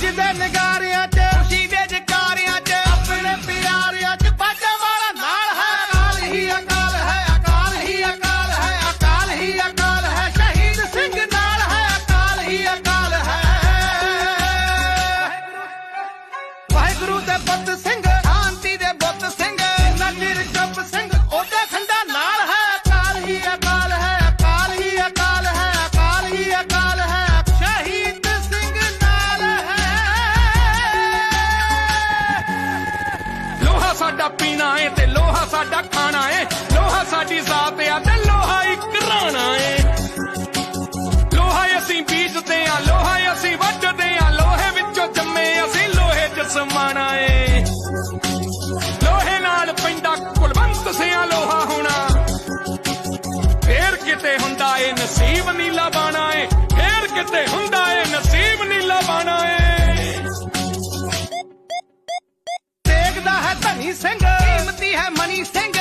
ਵੱਜਦੇ ਨਗਾਰਿਆਂ 'ਚ ਖੁਸ਼ੀ ਦੇ ਜਕਾਰਿਆਂ 'ਚ ਆਪਣੇ ਪਿਆਰਿਆਂ 'ਚ ਬਾਜਾ ਵਾਲਾ ਨਾਲ ਹੈ ਅਕਾਲ ਹੀ ਅਕਾਲ ਹੈ, ਅਕਾਲ ਹੀ ਅਕਾਲ ਹੈ, ਅਕਾਲ ਹੀ ਅਕਾਲ ਹੈ, ਸ਼ਹੀਦ ਸਿੰਘ ਨਾਲ ਹੈ, ਅਕਾਲ ਹੀ ਅਕਾਲ ਹੈ। ਵਾਹਿਗੁਰੂ ਦੇ ਪੁੱਤ ਸਿੰਘ ਸਾਡਾ ਪੀਣਾ ਏ ਤੇ ਲੋਹਾ ਸਾਡਾ ਖਾਣਾ ਏ। ਲੋਹਾ ਸਾਡੀ ਜ਼ਾਤ ਆ ਤੇ ਲੋਹਾ ਇੱਕ ਰਾਣਾ ਏ। ਲੋਹਾ ਅਸੀਂ ਬੀਜਦੇ ਆ, ਲੋਹਾ ਅਸੀਂ ਵੱਢਦੇ ਆ। ਲੋਹੇ ਵਿੱਚੋਂ ਜੰਮੇ ਅਸੀਂ, ਲੋਹੇ 'ਚ ਸਮਾਣਾ ਦੇਖਦਾ ਹੈ ਧਨੀ ਸਿੰਘ। ਕੀਮਤੀ ਹੈ ਮਨੀ ਸਿੰਘ।